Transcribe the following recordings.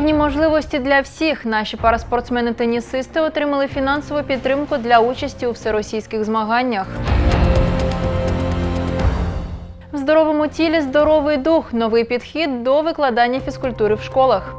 Рівні можливості для всіх. Наші параспортсмени-тенісисти отримали фінансову підтримку для участі у всеросійських змаганнях. В здоровому тілі здоровий дух. Новий підхід до викладання фізкультури в школах.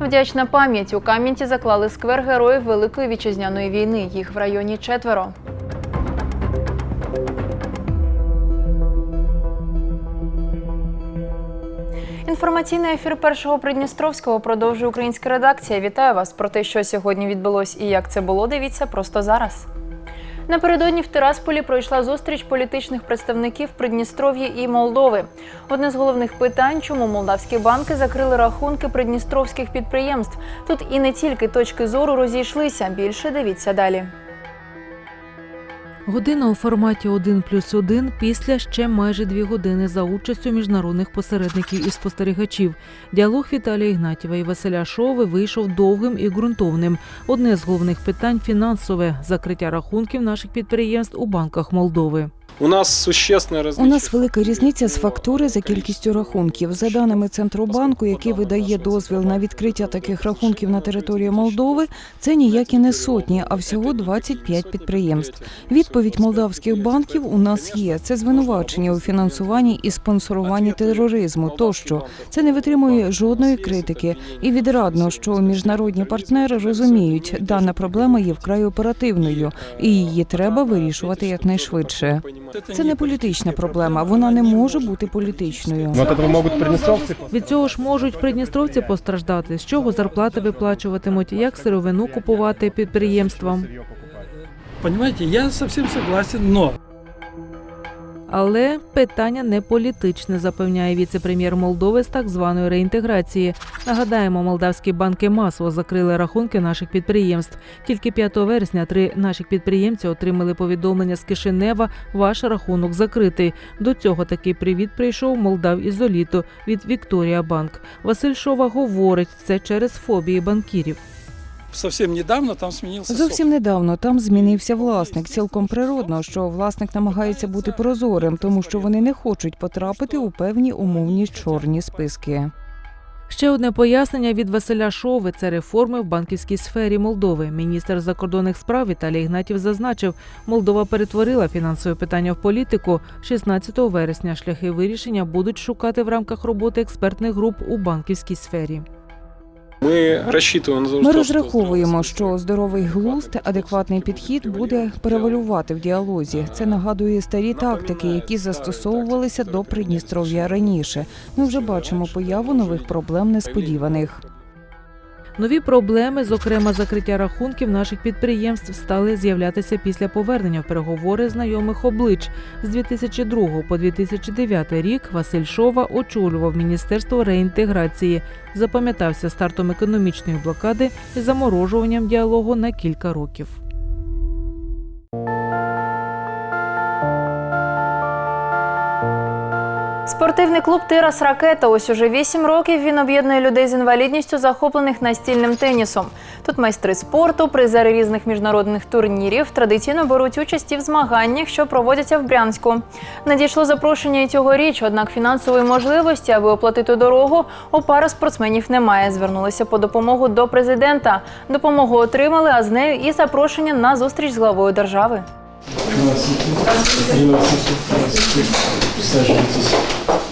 Вдячна пам'ять у Кам'янці заклали сквер героїв Великої вітчизняної війни. Їх в районі четверо. Інформаційний ефір першого Придністровського продовжує українська редакція. Вітаю вас про те, що сьогодні відбулось і як це було. Дивіться просто зараз. Напередодні в Тирасполі пройшла зустріч політичних представників Придністров'я і Молдови. Одне з головних питань, чому молдавські банки закрили рахунки придністровських підприємств. Тут і не тільки точки зору розійшлися. Більше дивіться далі. Година у форматі 1 плюс 1 після ще майже дві години за участю міжнародних посередників і спостерігачів. Діалог Віталія Ігнатєва і Василя Шови вийшов довгим і ґрунтовним. Одне з головних питань фінансове закриття рахунків наших підприємств у банках Молдови. У нас существенное У нас велика різниця з фактури за кількістю рахунків. За даними Центробанку, який видає дозвіл на відкриття таких рахунків на території Молдови, це ніякі не сотні, а всього 25 підприємств. Відповідь молдавських банків у нас є. Це звинувачення у фінансуванні і спонсоруванні тероризму. Тощо це не витримує жодної критики. І відрадно, що міжнародні партнери розуміють, дана проблема є вкрай оперативною, і її треба вирішувати якнайшвидше. Це не політична проблема. Вона не може бути політичною. Но от этого могут Від цього ж можуть придністровці постраждати, з чого зарплати виплачуватимуть, як сировину купувати підприємствам. Понимаете, я совсем согласен, но Але питання не політичне, запевняє віце-прем'єр Молдови з так званої реінтеграції. Нагадаємо, молдавські банки масово закрили рахунки наших підприємств. Тільки 5 вересня три наших підприємці отримали повідомлення з Кишинева. Ваш рахунок закритий. До цього такий привіт прийшов Молдав Ізоліту від Вікторія Банк. Василь Шова говорить, це через фобії банкірів. Совсем недавно там сменился Зовсім недавно там змінився власник. Цілком природно, що власник намагається бути прозорим, тому що вони не хочуть потрапити у певні умовні чорні списки. Ще одне пояснення від Василя Шови це реформи в банківській сфері Молдови. Міністр закордонних справ Віталій Ігнатів зазначив, Молдова перетворила фінансове питання в політику. 16 вересня шляхи вирішення будуть шукати в рамках роботи експертних груп у банківській сфері. Мы рассчитываем на то, Ми что розраховуємо, здравый що здоровий глузд, адекватний підхід буде перевалювати в діалозі. Це нагадує старі тактики, які застосовувалися до Придністров'я раніше. Ми вже бачимо появу нових проблем несподіваних. Нові проблеми, зокрема закриття рахунків наших підприємств, стали з'являтися після повернення в переговори знайомих облич. З 2002 по 2009 рік Василь Шова очолював міністерство реінтеграції. Запам'ятався стартом економічної блокади і заморожуванням діалогу на кілька років. Спортивний клуб Тирас Ракета. Ось уже 8 років він об'єднує людей з інвалідністю, захоплених настільним тенісом. Тут майстри спорту, призери різних міжнародних турнірів традиційно беруть участь і в змаганнях, що проводяться в Брянську. Надійшло запрошення і цьогоріч, однак фінансової можливості, аби оплатити дорогу, у пара спортсменів немає. Звернулися по допомогу до президента. Допомогу отримали, а з нею і запрошення на зустріч з главою держави.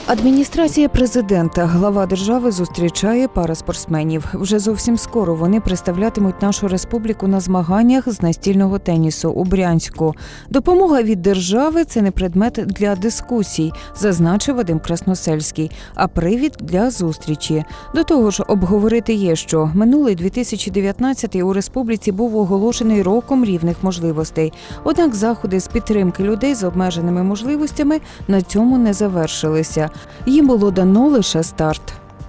Адміністрація президента, глава держави зустрічає пара спортсменів. Вже зовсім скоро вони представлятимуть нашу республіку на змаганнях з настільного тенісу у Брянську. Допомога від держави це не предмет для дискусій, зазначив Вадим Красносельський, а привід для зустрічі. До того ж, обговорити є, що минулий 2019 у республіці був оголошений роком рівних можливостей. Однак заходи з підтримки людей з обмеженими можливостями на цьому не завершилися. Їм було дано лише старт.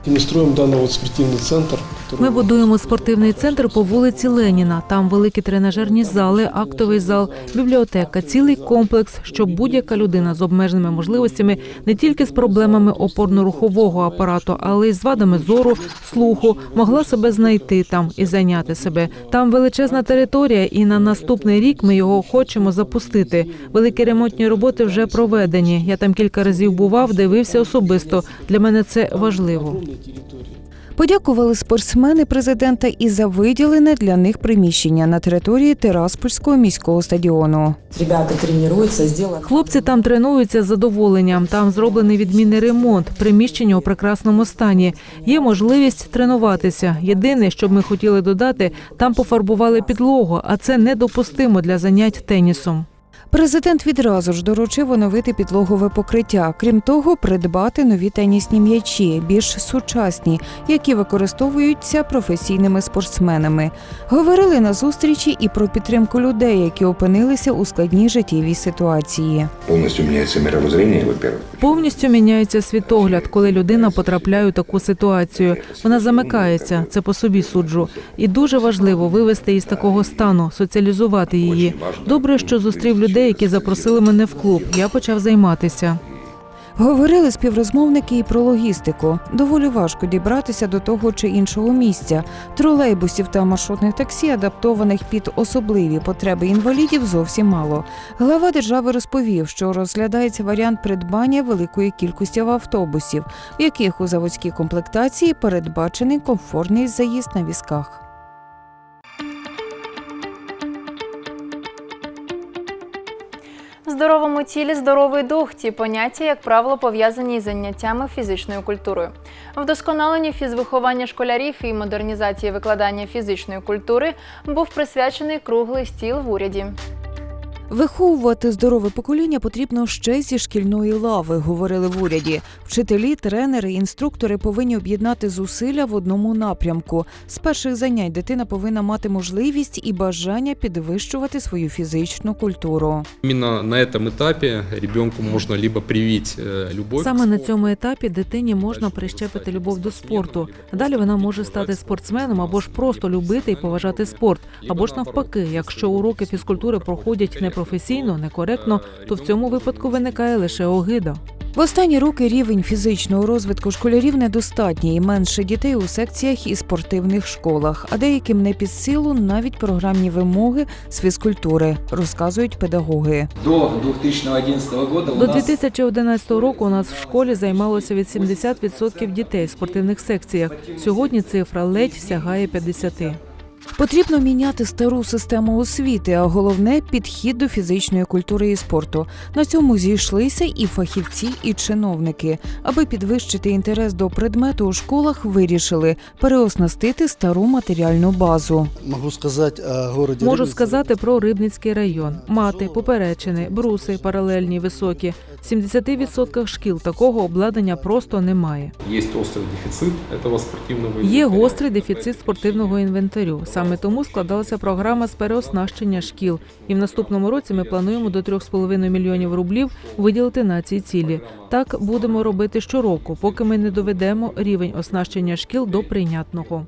И мы строим данный вот спортивный центр Ми будуємо спортивний центр по вулиці Леніна. Там великі тренажерні зали, актовий зал, бібліотека, цілий комплекс, щоб будь-яка людина з обмеженими можливостями не тільки з проблемами опорно-рухового апарату, але й з вадами зору, слуху, могла себе знайти там і зайняти себе. Там величезна територія, і на наступний рік ми його хочемо запустити. Великі ремонтні роботи вже проведені. Я там кілька разів бував, дивився особисто. Для мене це важливо. Подякували спортсмени президента і за виділене для них приміщення на території Тираспольського міського стадіону. Ребята тренируются, сделаны. Хлопці там тренуються з задоволенням. Там зроблений відмінний ремонт, приміщення у прекрасному стані. Є можливість тренуватися. Єдине, що б ми хотіли додати, там пофарбували підлогу, а це недопустимо для занять тенісом. Президент відразу ж доручив оновити підлогове покриття. Крім того, придбати нові тенісні м'ячі, більш сучасні, які використовуються професійними спортсменами. Говорили на зустрічі і про підтримку людей, які опинилися у складній життєвій ситуації. Полностью меняется мировоззрение, во-первых. Повністю міняється світогляд, коли людина потрапляє у таку ситуацію. Вона замикається, це по собі суджу. І дуже важливо вивести із такого стану, соціалізувати її. Добре, що зустрів людей, які запросили мене в клуб. Я почав займатися. Говорили співрозмовники і про логістику. Доволі важко дібратися до того чи іншого місця. Тролейбусів та маршрутних таксі, адаптованих під особливі потреби інвалідів, зовсім мало. Глава держави розповів, що розглядається варіант придбання великої кількості автобусів, в яких у заводській комплектації передбачений комфортний заїзд на візках. Здоровому тілі здоровий дух. Ці поняття, як правило, пов'язані із заняттями фізичною культурою. Вдосконаленню фізвиховання школярів і модернізації викладання фізичної культури був присвячений круглий стіл в уряді. Виховувати здорове покоління потрібно ще зі шкільної лави, говорили в уряді. Вчителі, тренери, інструктори повинні об'єднати зусилля в одному напрямку. З перших занять дитина повинна мати можливість і бажання підвищувати свою фізичну культуру. Именно на этом этапе ребенку можно либо привить э, любовь. Саме к на спорту, цьому етапі дитині можна прищепити любов до спорту. Далі вона може стати спортсменом або ж просто любити і поважати спорт, або ж навпаки, якщо уроки фізкультури проходять непрофесійно, некоректно, то в цьому випадку виникає лише огида. В останні роки рівень фізичного розвитку школярів недостатній, і менше дітей у секціях і спортивних школах, а деяким не під силу навіть програмні вимоги з фізкультури, розказують педагоги. До 2011 года у До нас 2011 року у нас в школі займалося від 70% дітей в спортивних секціях. Сьогодні цифра ледь сягає 50%. Потрібно міняти стару систему освіти, а головне підхід до фізичної культури і спорту. На цьому зійшлися і фахівці, і чиновники. Аби підвищити інтерес до предмету у школах, вирішили переоснастити стару матеріальну базу. Могу сказать о городе Можу сказати про Рибницький район. Мати, поперечини, бруси паралельні, високі. В 70% шкіл такого обладнання просто немає. Есть острый дефицит этого спортивного Є гострий дефіцит спортивного інвентарю. Саме тому складалася програма з переоснащення шкіл. І в наступному році ми плануємо до 3,5 мільйонів рублів виділити на ці цілі. Так будемо робити щороку, поки ми не доведемо рівень оснащення шкіл до прийнятного.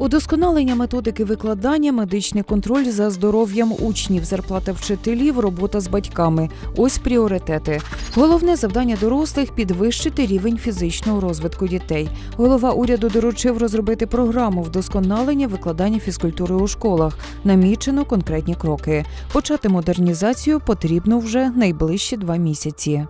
Удосконалення методики викладання, медичний контроль за здоров'ям учнів, зарплата вчителів, робота з батьками. Ось пріоритети. Головне завдання дорослих підвищити рівень фізичного розвитку дітей. Голова уряду доручив розробити програму вдосконалення викладання фізкультури у школах. Намічено конкретні кроки. Почати модернізацію потрібно вже найближчі два місяці.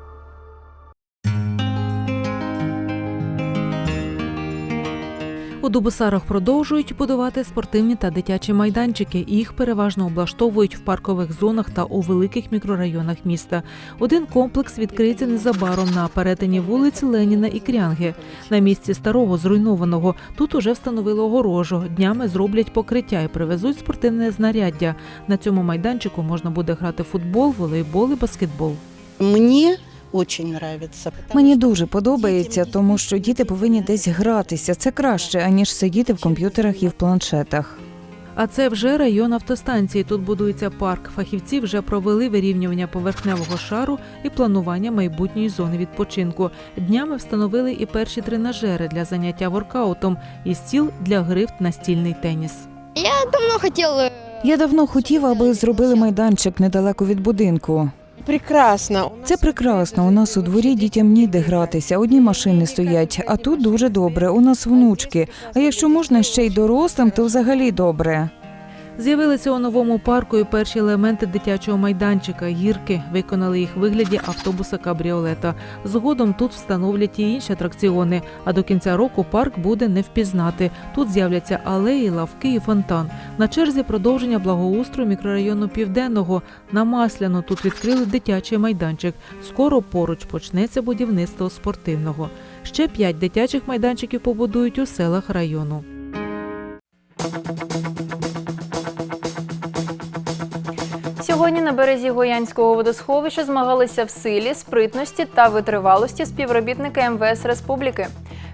Дубосарах продовжують будувати спортивні та дитячі майданчики. Їх переважно облаштовують в паркових зонах та у великих мікрорайонах міста. Один комплекс відкриється незабаром на перетині вулиць Леніна і Крянги. На місці старого зруйнованого тут уже встановили огорожу. Днями зроблять покриття і привезуть спортивне знаряддя. На цьому майданчику можна буде грати футбол, волейбол і баскетбол. Мне очень нравится. потому Мені дуже подобається, тому що діти повинні десь гратися. Це краще аніж сидіти в комп'ютерах і в планшетах. А це вже район автостанції. Тут будується парк. Фахівці вже провели вирівнювання поверхневого шару і планування майбутньої зони відпочинку. Днями встановили і перші тренажери для заняття воркаутом і стіл для гри в настільний теніс. Я давно хотел... Я давно хотів, аби зробили майданчик недалеко від будинку. Прекрасно. Це прекрасно. У нас у дворі дітям ніде гратися. Одні машини стоять, а тут дуже добре. У нас внучки. А якщо можна ще й дорослим, то взагалі добре. З'явилися у новому парку і перші елементи дитячого майданчика. Гірки виконали їх вигляді автобуса кабріолета. Згодом тут встановлять і інші атракціони. А до кінця року парк буде не впізнати. Тут з'являться алеї, лавки і фонтан. На черзі продовження благоустрою мікрорайону Південного. На Масляно тут відкрили дитячий майданчик. Скоро поруч почнеться будівництво спортивного. Ще п'ять дитячих майданчиків побудують у селах району. Сьогодні на березі Гоянського водосховища змагалися в силі, спритності та витривалості співробітники МВС Республіки.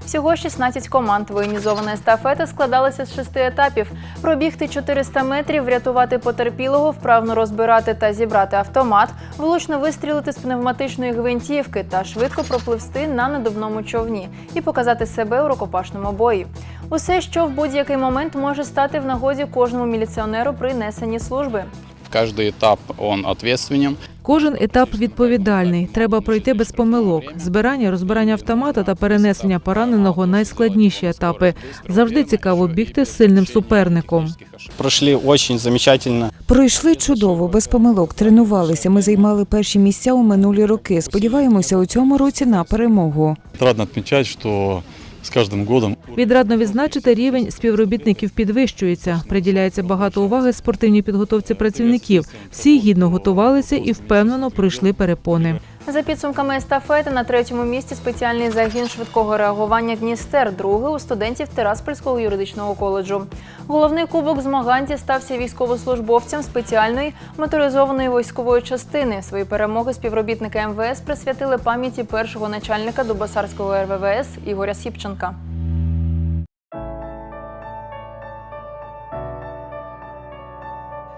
Всього 16 команд. Воєнізована естафета складалася з шести етапів: пробігти 400 метрів, врятувати потерпілого, вправно розбирати та зібрати автомат, влучно вистрілити з пневматичної гвинтівки та швидко пропливсти на надувному човні і показати себе у рукопашному бої. Усе, що в будь-який момент може стати в нагоді кожному міліціонеру при несенні служби. Каждый этап он ответственен. Кожен етап відповідальний. Треба пройти без помилок. Збирання, розбирання автомата та перенесення пораненого найскладніші етапи. Завжди цікаво бігти з сильним суперником. Прошли очень замечательно. Пройшли чудово, без помилок, тренувалися. Ми займали перші місця у минулі роки. Сподіваємося, у цьому році на перемогу. Отрадно отмечать, что с каждым годом Відрадно відзначити рівень співробітників підвищується. Приділяється багато уваги спортивній підготовці працівників. Всі гідно готувалися і впевнено пройшли перепони. За підсумками естафети на третьому місці спеціальний загін швидкого реагування Дністер, другий у студентів Тираспольського юридичного коледжу. Головний кубок змагань дістався військовослужбовцям спеціальної моторизованої військової частини. Свої перемоги співробітники МВС присвятили пам'яті першого начальника Дубасарського РВВС Ігоря Сіпченка.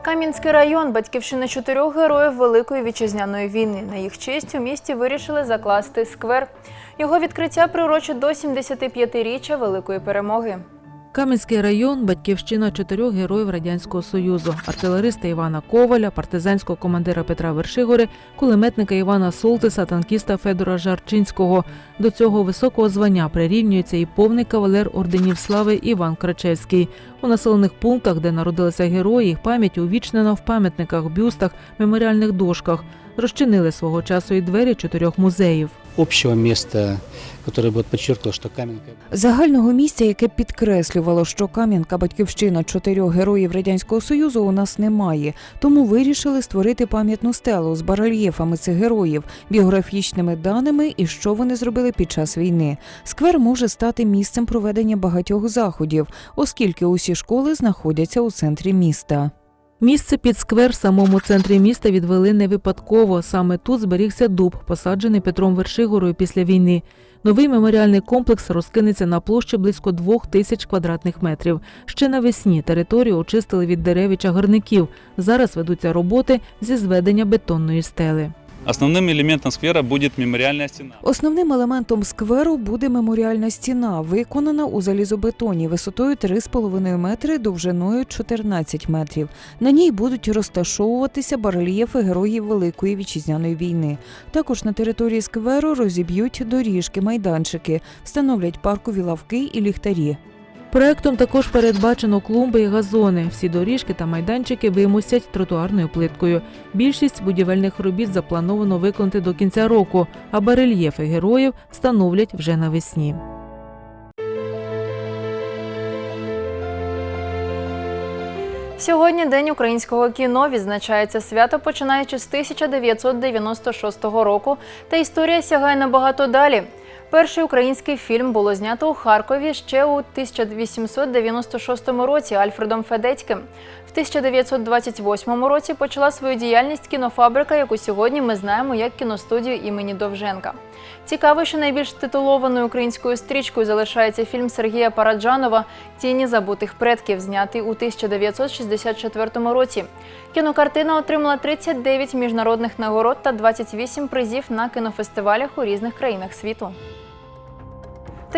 Кам'янський район батьківщина чотирьох героїв Великої вітчизняної війни. На їх честь у місті вирішили закласти сквер. Його відкриття приурочить до 75-річчя Великої перемоги. Кам'янський район батьківщина чотирьох героїв радянського союзу: артилериста Івана Коваля, партизанського командира Петра Вершигори, кулеметника Івана Солтиса, танкіста Федора Жарчинського. До цього високого звання прирівнюється і повний кавалер орденів слави Іван Крачевський. У населених пунктах, де народилися герої, їх пам'ять увічнена в пам'ятниках, бюстах, меморіальних дошках. Розчинили свого часу і двері чотирьох музеїв. Общего места, которое бы подчеркивало, что Каменка Загального місця, яке підкреслювало, що Кам'янка батьківщина чотирьох героїв радянського союзу у нас немає. Тому вирішили створити пам'ятну стелу з барельєфами цих героїв, біографічними даними і що вони зробили під час війни. Сквер може стати місцем проведення багатьох заходів, оскільки усі школи знаходяться у центрі міста. Місце під сквер в самому центрі міста відвели не випадково. Саме тут зберігся дуб, посаджений Петром Вершигорою після війни. Новий меморіальний комплекс розкинеться на площі близько двох тисяч квадратних метрів. Ще навесні територію очистили від дерев і чагарників. Зараз ведуться роботи зі зведення бетонної стели. Основным элементом сквера будет мемориальная стена. Основним елементом скверу буде меморіальна стіна, виконана у залізобетоні висотою 3,5 метри, довжиною 14 метрів. На ній будуть розташовуватися барельєфи героїв Великої вітчизняної війни. Також на території скверу розіб'ють доріжки, майданчики, встановлять паркові лавки і ліхтарі. Проектом також передбачено клумби і газони. Всі доріжки та майданчики вимусять тротуарною плиткою. Більшість будівельних робіт заплановано виконати до кінця року, а барельєфи героїв встановлять вже навесні. Сьогодні День українського кіно відзначається свято, починаючи з 1996 року, та історія сягає набагато далі. Перший український фільм було знято у Харкові ще у 1896 році Альфредом Федецьким. В 1928 році почала свою діяльність кінофабрика, яку сьогодні ми знаємо як кіностудію імені Довженка. Цікаво, що найбільш титулованою українською стрічкою залишається фільм Сергія Параджанова Тіні забутих предків, знятий у 1964 році. Кінокартина отримала 39 міжнародних нагород та 28 призів на кінофестивалях у різних країнах світу.